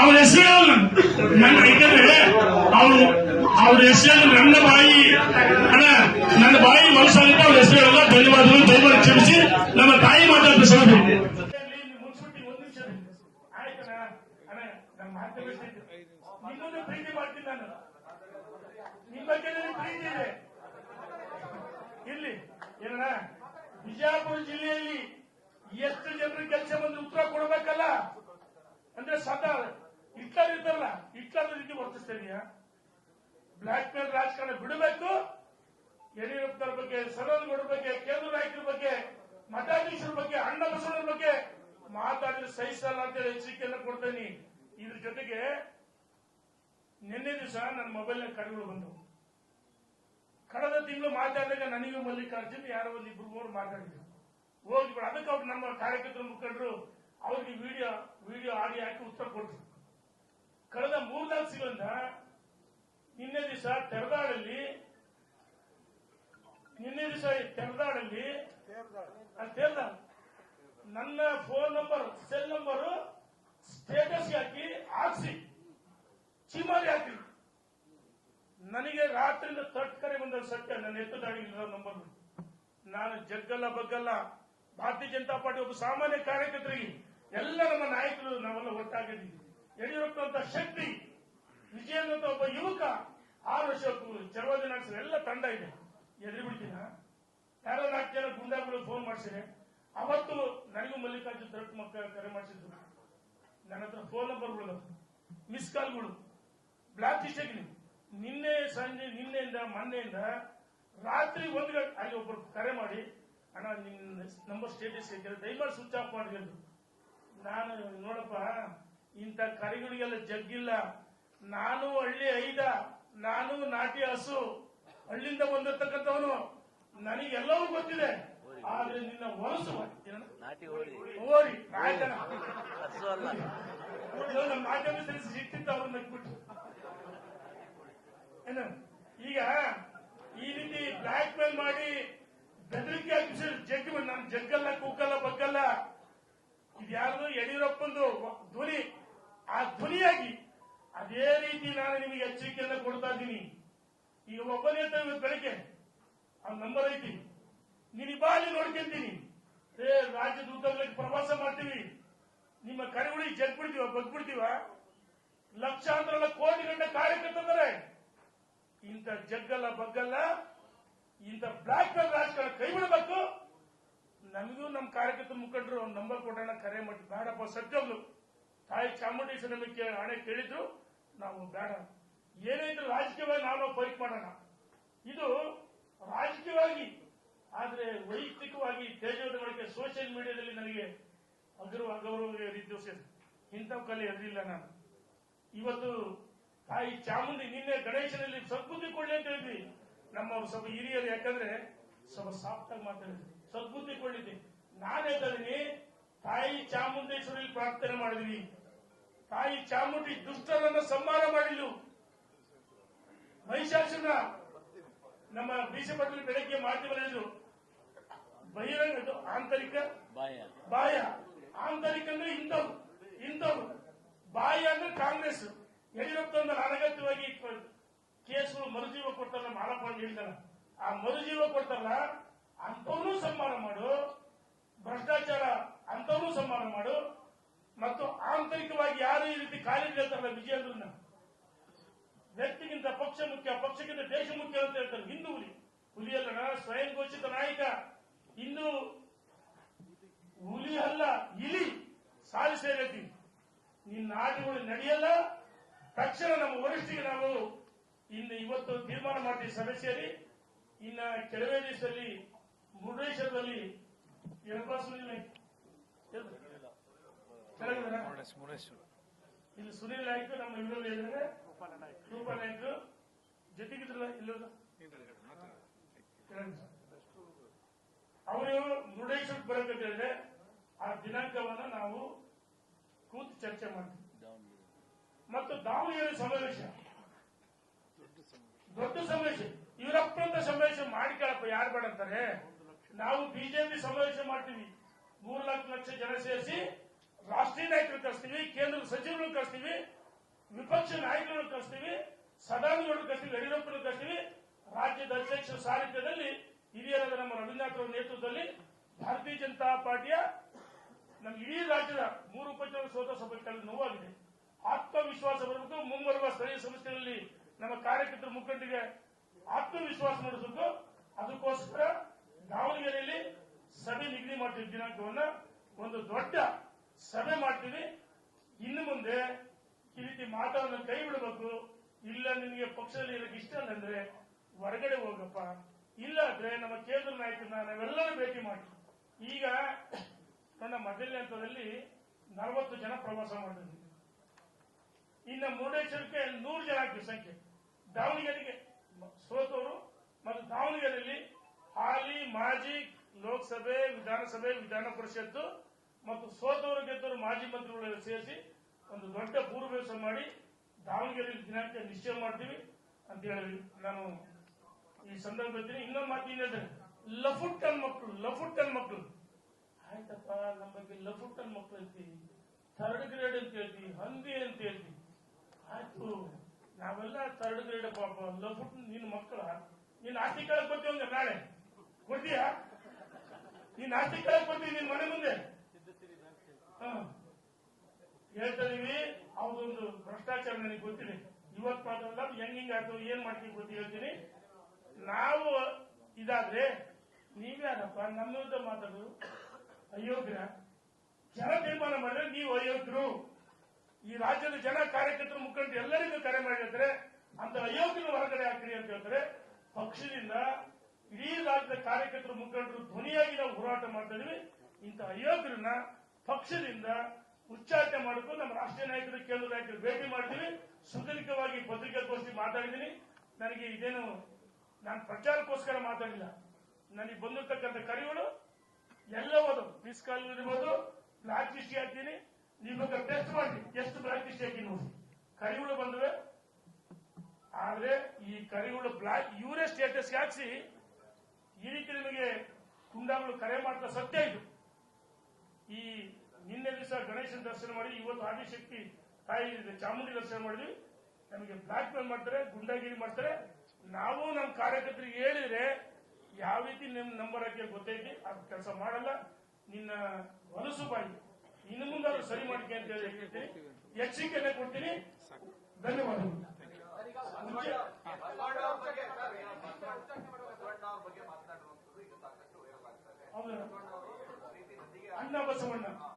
ಅವ್ರ ಹೆಸರು ನನ್ನ ಯಾಕಂದ್ರೆ ಅವ್ರು ಅವ್ರ ಹೆಸರು ನನ್ನ ಬಾಯಿ. ಅಣ್ಣ ನನ್ನ ಬಾಯಿ ಮನಸ್ಸಾಗುತ್ತೆ, ಅವ್ರ ಹೆಸರು ಹೇಳಲ್ಲ ಧನ್ಯವಾದಗಳು. ದಯಮಾಡಿ ಕ್ಷಮಿಸಿ. ನಮ್ಮ ತಾಯಿ ಮಾತಾಡ್ತಾ ನಾನು. ನಿಮ್ಮ ಬಗ್ಗೆ ಪ್ರೀತಿ ಇದೆ. ಇಲ್ಲಿ, ಏನಣ್ಣ? ಬಿಜಾಪುರ ಜಿಲ್ಲೆಯಲ್ಲಿ ಎಷ್ಟು ಜನರು ಕೆಲಸ ಬಂದು ಉತ್ತರ ಕೊಡಬೇಕಲ್ಲ? ಅಂದ್ರೆ ಸದಾ ಇಟ್ಲರ್ ಇದ್ದಲ್ಲ ಇಟ್ಲರ್ ರೀತಿ ವರ್ತಿಸ್ತಾ ಇದೆಯಾ? ಬ್ಲಾಕ್ ಮೇಲ್ ರಾಜಕಾರಣ ಬಿಡಬೇಕು ಯಡಿಯೂರಪ್ಪರ ಬಗ್ಗೆ, ಸರೋಜಗೌಡರ ಬಗ್ಗೆ, ಕೇಂದ್ರ ನಾಯಕರ ಬಗ್ಗೆ, ಮಠಾಧೀಶರ ಬಗ್ಗೆ ಅಣ್ಣ ಬಸವಣ್ಣರ ಬಗ್ಗೆ ಮಾತಾಡಿದ್ರೆ ಸಹಿಸಲ್ಲ ಅಂತ ಎಚ್ಚರಿಕೆಯನ್ನು ಕೊಡ್ತೇನೆ. ಇದ್ರ ಜೊತೆಗೆ ನಿನ್ನೆ ದಿವಸ ನನ್ನ ಮೊಬೈಲ್ ಕರೆಗಳು ಬಂದವು. ಕಳೆದ ತಿಂಗಳು ಮಾತಾಡಿದಾಗ ನನಗೂ ಮಲ್ಲಿಕಾರ್ಜುನ್, ಯಾರೋ ಒಂದು ಇಬ್ರು ಮೂರು ಮಾತಾಡಿದ್ರು. ಹೋಗಿ ಬಿಡ. ಅದಕ್ಕೆ ಅವ್ರು ನಮ್ಮ ಕಾರ್ಯಕರ್ತರ ಮುಖಂಡರು ಅವ್ರಿಗೆ ವಿಡಿಯೋ ವಿಡಿಯೋ ಆಡಿಯೋ ಹಾಕಿ ಉತ್ತರ ಕೊಟ್ಟರು ಕಳೆದ ಮೂರ್ನಾಲ್ಕು ಸಿಗಂದ ನಿನ್ನೆ ದಿವಸ ತೆರದಾಡಲ್ಲಿ, ನಿನ್ನೆ ದಿವಸ ತೆರದಾಡಲ್ಲಿ ತೇರ್ದ ನನ್ನ phone number cell number status ಹಾಕಿ ಹಾಕ್ಸಿ. ಚಿಮಾರಿ ಹಾಕಿ ನನಗೆ ರಾತ್ರಿಯಿಂದ ತಟ್ ಕರೆ ಬಂದ ಸತ್ಯ. ನನ್ನ ಎತ್ತದಾಗಿಲ್ಲ ನಂಬರ್ ನಾನು ಜಗ್ಗಲ್ಲ, ಬಗ್ಗಲ್ಲ. ಭಾರತೀಯ ಜನತಾ ಪಾರ್ಟಿ ಒಬ್ಬ ಸಾಮಾನ್ಯ ಕಾರ್ಯಕರ್ತರಿಗೆ ಎಲ್ಲ ನಮ್ಮ ನಾಯಕರು ನಾವೆಲ್ಲ ಒಟ್ಟಾಗಿದ್ದೀವಿ. ಯಡಿಯೂರಪ್ಪ ಅಂತ ಶಕ್ತಿ, ವಿಜಯನ್ ಅಂತ ಒಬ್ಬ ಯುವಕ ಆರು ವರ್ಷ ಚಳವಳಿ ನಡೆಸಿದ ಎಲ್ಲ ತಂಡ ಇದೆ. ಎದುರು ಬಿಡ್ತೀನ ಯಾರೋ ನಾಲ್ಕು ಜನ ಗುಂಡಾಗಳು ಫೋನ್ ಮಾಡಿಸಿದೆ ಅವತ್ತು ನನಗೂ ಮಲ್ಲಿಕಾರ್ಜುನ್ ದೊಡ್ಡ ಮಕ್ಕಳ ಕರೆ ಮಾಡಿಸಿದ್ರು. ನನ್ನ ಹತ್ರ ಫೋನ್ ನಂಬರ್ಗಳು ಮಿಸ್ ಕಾಲ್ಗಳು ಬ್ಲಾಕ್ ಲಿಸ್ಟ್ ನಿನ್ನೆ ಸಂಜೆ ನಿನ್ನೆಯಿಂದ ಮೊನ್ನೆಯಿಂದ ರಾತ್ರಿ ಒಂದು ಗಂಟೆ ಅಲ್ಲಿ ಒಬ್ಬರು ಕರೆ ಮಾಡಿ ಅಣ್ಣ ನಿನ್ನ ನಂಬರ್ ಸ್ಟೇಟಸ್ ಹೇಗೆ ದಯಮಾಡಿ ಸ್ವಿಚ್ ಆಫ್ ಮಾಡಿ. ನಾನು ನೋಡಪ್ಪ ಇಂಥ ಕರೆಗಳಿಗೆಲ್ಲ ಜಗ್ಗಿಲ್ಲ. ನಾನು ಹಳ್ಳಿ ಐದ ನಾನು ನಾಟಿ ಹಸು. ಹಳ್ಳಿಯಿಂದ ಬಂದಿರ್ತಕ್ಕಂಥವನು ನನಗೆಲ್ಲವೂ ಗೊತ್ತಿದೆ. ಆದ್ರೆ ನಿನ್ನ ಹೊಲಸು? ನಾಟಿ ಓರಿ ನಾಟಕ ಸಿಕ್ತಿತ್ತು ಅವ್ರನ್ನ ಏನು ಈಗ ಈ ರೀತಿ ಬ್ಲಾಕ್ ಮೇಲ್ ಮಾಡಿ ಬೆದರಿಕೆ ಹಾಕಿ ಜಗ್ ನಾನು ಜಗ್ಗಲ್ಲ ಕೂಕಲ್ಲ ಬಗ್ಗಲ್ಲ. ಇದ್ಯಾರ್ದು ಯಡಿಯೂರಪ್ಪಂದು ಧ್ವನಿ, ಆ ಧ್ವನಿಯಾಗಿ ಅದೇ ರೀತಿ ನಾನು ನಿಮಗೆ ಎಚ್ಚರಿಕೆಯನ್ನು ಕೊಡ್ತಾ ಇದ್ದೀನಿ. ಈಗ ಒಬ್ಬನೇ ಇವತ್ತು ಬೆಳಗ್ಗೆ ಆ ನಂಬರ್ ಐತಿ. ನೀನು ಬಾಲಿ ನೋಡ್ಕೊಂತೀನಿ. ಏ, ರಾಜ್ಯದ ಉದ್ದಗಲಕ್ಕೆ ಪ್ರವಾಸ ಮಾಡ್ತೀವಿ. ನಿಮ್ಮ ಕರೆಗಳಿಗೆ ಜಗ್ಬಿಡ್ತೀವ, ಬಗ್ಬಿಡ್ತೀವ? ಲಕ್ಷಾಂತರ, ಕೋಟಿ ಗಂಟೆ ಕಾರ್ಯಕರ್ತಂದರೆ ಇಂಥ ಜಗ್ಗಲ್ಲ ಬಗ್ಗಲ್ಲ, ಇಂಥ ಬ್ಲಾಕ್ ಮೇಲ್ ರಾಜಕಾರಣ ಕೈ ಬಿಡಬೇಕು. ನಮಗೂ ನಮ್ಮ ಕಾರ್ಯಕರ್ತರ ಮುಖಂಡರು ನಂಬರ್ ಕೊಡೋಣ, ಕರೆ ಮಾಡಿ. ಬೇಡಪ್ಪ ಸತ್ಯಗಳು ತಾಯಿ ಚಾಮುಂಡೇಶ್ವರಿ ನಮಗೆ ಹಣೆ ಕೇಳಿದ್ರು. ನಾವು ಬೇಡ ಏನಿದ್ರು ರಾಜಕೀಯವಾಗಿ ನಾವು ಫೈಟ್ ಮಾಡೋಣ. ಇದು ರಾಜಕೀಯವಾಗಿ, ಆದ್ರೆ ವೈಯಕ್ತಿಕವಾಗಿ ತೇಜೋಧಗಳಿಗೆ ಸೋಷಿಯಲ್ ಮೀಡಿಯಾದಲ್ಲಿ ನನಗೆ ಅಗೌರವ ಅಗೌರವ ರೀತಿ ಇಂಥ ಕಲೆ ಎದುರಿಲ್ಲ ನಾನು. ಇವತ್ತು ತಾಯಿ ಚಾಮುಂಡಿ ನಿನ್ನೆ ಗಣೇಶನಲ್ಲಿ ಸದ್ಬುದ್ಧಿ ಕೊಳ್ಳಿ ಅಂತ ಹೇಳಿದ್ವಿ. ನಮ್ಮ ಸ್ವಲ್ಪ ಹಿರಿಯರು ಯಾಕಂದ್ರೆ ಸ್ವಲ್ಪ ಸಾಫ್ಟ್ ಆಗಿ ಮಾತಾಡಿದ್ವಿ ಸದ್ಬುದ್ಧಿ ಕೊಳ್ಳಿದ್ವಿ ನಾನೇ ಹೇಳ್ತೀನಿ ತಾಯಿ ಚಾಮುಂಡೇಶ್ವರಿ ಪ್ರಾರ್ಥನೆ ಮಾಡಿದ್ವಿ. ತಾಯಿ ಚಾಮುಂಡಿ ದುಷ್ಟರನ್ನ ಸಂಹಾರ ಮಾಡಿದ್ಲು. ಮಹಿಷಾಸುರ ನಮ್ಮ ಬಿಸಿ ಪಟೇಲ್ ಬೆಳಗ್ಗೆ ಮಾಧ್ಯಮ ಹೇಳಿದ್ರು. ಬಹಿರಂಗ ಆಂತರಿಕ? ಬಾಯ. ಬಾಯ. ಆಂತರಿಕ ಅಂದ್ರೆ ಇಂಥವ್ರು ಇಂಥವ್ರು ಬಾಯ ಅಂದ್ರೆ ಕಾಂಗ್ರೆಸ್ ಯಡಿಯೂರಪ್ಪ ಅಂದ್ರೆ ಅನಗತ್ಯವಾಗಿ ಕೇಸು ಮರುಜೀವ ಕೊಡ್ತಾರ ಮಾಲಪ್ಪ ಹೇಳ್ತಾರ. ಆ ಮರುಜೀವ ಕೊಡ್ತಾರಲ್ಲ ಅಂತವ್ರು ಸನ್ಮಾನ ಮಾಡು, ಭ್ರಷ್ಟಾಚಾರ ಅಂತವ್ರು ಸನ್ಮಾನ ಮಾಡು, ಮತ್ತು ಆಂತರಿಕವಾಗಿ ಯಾರು ಈ ರೀತಿ ಕಾರ್ಯ ಹೇಳ್ತಾರಲ್ಲ ವಿಜಯೇಂದ್ರನ ವ್ಯಕ್ತಿಗಿಂತ ಪಕ್ಷ ಮುಖ್ಯ, ಪಕ್ಷಕ್ಕಿಂತ ದೇಶ ಮುಖ್ಯ ಅಂತ ಹೇಳ್ತಾರೆ ಹಿಂದೂ ಹುಲಿ ಹುಲಿಯಲ್ಲಣ ಸ್ವಯಂ ಘೋಷಿತ ನಾಯಕ. ಇಂದು ಹುಲಿ ಅಲ್ಲ ಇಲಿ ಸಾಲಿ ಸೇರೈತಿ ನಿನ್ನ ಆಟಗಳು ನಡೆಯಲ್ಲ ವರಿಷ್ಠಿಗೆ ನಾವು ಇನ್ನು ಇವತ್ತು ತೀರ್ಮಾನ ಮಾಡ್ತೀವಿ ಸಭೆ ಸೇರಿ ಇನ್ನ ಕೆಲವೇ ದಿವಸದಲ್ಲಿ ಮುರುಡೇಶ್ವರದಲ್ಲಿ? ಇಲ್ಲಿ ಸುನೀಲ್ ನಾಯ್ಕ ನಮ್ಮ ಇವರಲ್ಲಿ ಹೇಳಿದ್ರೆ ರೂಪಾ ನಾಯ್ಕ. ಜೊತೆಗಿದ್ರಲ್ಲ ಇಲ್ಲದ ಅವರು ಮುರುಡೇಶ್ವರಕ್ಕೆ ಬರಬೇಕಂತ ಹೇಳಿದ್ರೆ ಆ ದಿನಾಂಕವನ್ನ ನಾವು ಕೂತು ಚರ್ಚೆ ಮಾಡ್ತೀವಿ. ಮತ್ತು ದಾವಣಗೆರೆ ಸಮಾವೇಶ. ದೊಡ್ಡ ಸಮಾವೇಶ. ಇವರಪ್ಪಂತ ಸಮಾವೇಶ ಮಾಡಿಕೊಳ್ಳಪ್ಪ ಯಾರು ಬೇಡ ಅಂತಾರೆ. ನಾವು ಬಿಜೆಪಿ ಸಮಾವೇಶ ಮಾಡ್ತೀವಿ. ಮೂರು ಲಕ್ಷ ಲಕ್ಷ ಜನ ಸೇರಿಸಿ ರಾಷ್ಟ್ರೀಯ ನಾಯಕರು ಕಳಿಸ್ತೀವಿ, ಕೇಂದ್ರ ಸಚಿವರನ್ನು ಕಳಿಸ್ತೀವಿ, ವಿಪಕ್ಷ ನಾಯಕರನ್ನು ಕಳಿಸ್ತೀವಿ ಸದಾನಗೌಡರು ಕಳಿಸ್ತೀವಿ ಯಡಿಯೂರಪ್ಪನ ಕಳಿಸ್ತೀವಿ. ರಾಜ್ಯದ ಅಧ್ಯಕ್ಷ ಸಾನ್ನಿಧ್ಯದಲ್ಲಿ ಹಿರಿಯರಾದ ನಮ್ಮ ರವೀಂದ್ರನಾಥ್ ಅವರ ನೇತೃತ್ವದಲ್ಲಿ ಭಾರತೀಯ ಜನತಾ ಪಾರ್ಟಿಯ ನಮ್ಮ ಇಡೀ ರಾಜ್ಯದ ಮೂರು ಉಪಚುನಾವಣೆ ಸೋತ ಸಭೆಗಳಲ್ಲಿ ನೋವಾಗಿದೆ. ಆತ್ಮವಿಶ್ವಾಸ ಬರಬೇಕು, ಮುಂಬರುವ ಸ್ಥಳೀಯ ಸಂಸ್ಥೆಗಳಲ್ಲಿ ನಮ್ಮ ಕಾರ್ಯಕರ್ತರ ಮುಖಂಡಿಗೆ ಆತ್ಮವಿಶ್ವಾಸ ಮೂಡಿಸಬೇಕು. ಅದಕ್ಕೋಸ್ಕರ ದಾವಣಗೆರೆಯಲ್ಲಿ ಸಭೆ ನಿಗದಿ ಮಾಡ್ತೀವಿ ದಿನಾಂಕವನ್ನ. ಒಂದು ದೊಡ್ಡ ಸಭೆ ಮಾಡ್ತೀವಿ. ಇನ್ನು ಮುಂದೆ ಈ ರೀತಿ ಮಾತನ್ನು ಕೈ ಬಿಡಬೇಕು. ಇಲ್ಲ ನಿನಗೆ ಪಕ್ಷದಲ್ಲಿ ಇರಕ್ಕೆ ಇಷ್ಟ ಅಂದ್ರೆ ಹೊರಗಡೆ ಹೋಗಪ್ಪ. ಇಲ್ಲ ಅಂದ್ರೆ ನಮ್ಮ ಕೇಂದ್ರ ನಾಯಕರನ್ನ ನಾವೆಲ್ಲರೂ ಭೇಟಿ ಮಾಡಿ. ಈಗ ನನ್ನ ಮೊದಲನೇ ಹಂತದಲ್ಲಿ ನಲವತ್ತು ಜನ ಪ್ರವಾಸ ಮಾಡಿದ್ವಿ. ಇನ್ನು ಮುರುಡೇಶ್ವರಕ್ಕೆ ನೂರು ಜನ ಆಗ್ತೀವಿ ಸಂಖ್ಯೆ. ದಾವಣಗೆರೆಗೆ ಸೋತವರು ಮತ್ತು ದಾವಣಗೆರೆಯಲ್ಲಿ ಹಾಲಿ, ಮಾಜಿ ಲೋಕಸಭೆ, ವಿಧಾನಸಭೆ, ವಿಧಾನ ಪರಿಷತ್ತು ಮತ್ತು ಸೋತವರು ಗೆದ್ದವರು ಮಾಜಿ ಮಂತ್ರಿಗಳೆಲ್ಲ ಸೇರಿಸಿ ಒಂದು ದೊಡ್ಡ ಪೂರ್ವಭಾಸ ಮಾಡಿ ದಾವಣಗೆರೆಯಲ್ಲಿ ದಿನಾಂಕ ನಿಶ್ಚಯ ಮಾಡ್ತೀವಿ ಅಂತ ಹೇಳಿ ನಾನು ಈ ಸಂದರ್ಭದಲ್ಲಿ ಇನ್ನೊಂದು ಮಾತು ಏನಂದ್ರೆ ಲಫುಟ್ಟನ್ ಮಕ್ಕಳು ಲಫುಟ್ಟನ್ ಮಕ್ಕಳು. ಆಯ್ತಪ್ಪ, ನಮ್ಮ ಬಗ್ಗೆ ಲಫುಟ್ಟನ್ ಮಕ್ಕಳು ಅಂತೀವಿ ಥರ್ಡ್ ಗ್ರೇಡ್ ಅಂತ ಹೇಳ್ತೀವಿ ಹಂದಿ ಅಂತ ಹೇಳ್ತೀವಿ ಆಯ್ತು. ನಾವೆಲ್ಲ ತರ್ಡ್ ಗ್ರೇಡ್ ಪಾಪ ಬಿಟ್ಟು ನಿನ್ನ ಮಕ್ಕಳ. ನೀನ್ ಆಸ್ತಿ ಕೇಳಕ್ ಬರ್ತೀವಂಗ ನಾಳೆ. ಕೊಡ್ತೀಯಾ ನೀನ್ ಆಸ್ತಿ ಕೇಳಕ್ ಬರ್ತೀವಿ ನಿನ್ ಮನೆ ಮುಂದೆ. ಹೇಳ್ತಾ ಇದೀವಿ. ಅವದೊಂದು ಭ್ರಷ್ಟಾಚಾರ ನನಗೆ ಗೊತ್ತಿದೆ. ಇವತ್ತು ಮಾತ್ರ ಹೆಂಗ್ ಹಿಂಗ್ ಆಯ್ತು, ಏನ್ ಮಾಡ್ತೀವಿ ಗೊತ್ತಿ ಹೇಳ್ತೀನಿ. ನಾವು ಇದಾದ್ರೆ ನೀವ್ಯಾರಪ್ಪ ನಮ್ಮ ಮಾತಾಡೋದು ಅಯೋಗ್ಯ. ಜನ ತೀರ್ಮಾನ ಮಾಡಿದ್ರೆ ನೀವು ಅಯೋಗ್ಯರು. ಈ ರಾಜ್ಯದ ಜನ ಕಾರ್ಯಕರ್ತರು ಮುಖಂಡರು ಎಲ್ಲರಿಗೂ ಕರೆ ಮಾಡಿದ್ರೆ ಅಂತ ಅಯೋಗ್ಯನ ಹೊರಗಡೆ ಹಾಕ್ರಿ ಅಂತ ಹೇಳ್ತಾರೆ. ಪಕ್ಷದಿಂದ ಇಡೀ ರಾಜ್ಯದ ಕಾರ್ಯಕರ್ತರು, ಮುಖಂಡರು ಧ್ವನಿಯಾಗಿ ನಾವು ಹೋರಾಟ ಮಾಡ್ತಾ ಇದೀವಿ. ಇಂಥ ಅಯೋಗ್ಯರನ್ನ ಪಕ್ಷದಿಂದ ಉಚ್ಚಾಟನೆ ಮಾಡಿಕೊಂಡು ನಮ್ಮ ರಾಷ್ಟ್ರೀಯ ನಾಯಕರು, ಕೇಂದ್ರ ನಾಯಕರು ಭೇಟಿ ಮಾಡ್ತೀವಿ ಸುದೀರ್ಘವಾಗಿ ಪತ್ರಿಕಾಗೋಷ್ಠಿ ಮಾತಾಡಿದ್ದೀನಿ ನನಗೆ ಇದೇನು ನಾನು ಪ್ರಚಾರಕ್ಕೋಸ್ಕರ ಮಾತಾಡಿಲ್ಲ. ನನಗೆ ಬಂದಿರತಕ್ಕಂಥ ಕರೆಗಳು ಎಲ್ಲವಾದವು ಮಿಸ್ ಕಾಲ್ ಇರ್ಬೋದು. ನೀವು ಟೆಸ್ಟ್ ಮಾಡಿ ಎಷ್ಟು ಪ್ರಾಕ್ಟೀಸ್ ಆಗಿ ನೋಡಿ? ಕರಿಗಳು ಬಂದವೆ. ಆದ್ರೆ ಈ ಕರಿಗಳು ಬ್ಲಾಕ್ ಇವರೇ ಸ್ಟೇಟಸ್ ಹಾಕ್ಸಿ ಈ ರೀತಿ ನಿಮಗೆ ಕುಂಡಾಗಳು ಕರೆ ಮಾಡ್ತಾ ಸತ್ಯ ಇದು. ಈ ನಿನ್ನೆ ದಿವಸ ಗಣೇಶನ ದರ್ಶನ ಮಾಡಿ, ಇವತ್ತು ಆದಿಶಕ್ತಿ ತಾಯಿ ಚಾಮುಂಡಿ ದರ್ಶನ ಮಾಡಿದ್ವಿ. ನಮಗೆ ಬ್ಲಾಕ್ ಮೇಲ್ ಮಾಡ್ತಾರೆ, ಗುಂಡಾಗಿರಿ ಮಾಡ್ತಾರೆ. ನಾವು ನಮ್ಮ ಕಾರ್ಯಕರ್ತರಿಗೆ ಹೇಳಿದ್ರೆ ಯಾವ ರೀತಿ ನಿಮ್ ನಂಬರ್ ಹಾಕಿ ಗೊತ್ತೈತಿ, ಅದು ಕೆಲಸ ಮಾಡಲ್ಲ. ನಿನ್ನ ಹೊಲಸು ಬಾಯಿ ಇನ್ನು ಮುಂದೆ ಅದು ಸರಿ ಮಾಡ್ಕೆ ಅಂತ ಹೇಳಿ ಹೇಳ್ತೀನಿ ಕೊಡ್ತೀನಿ. ಧನ್ಯವಾದಗಳು. ಅಣ್ಣ ಬಸವಣ್ಣ.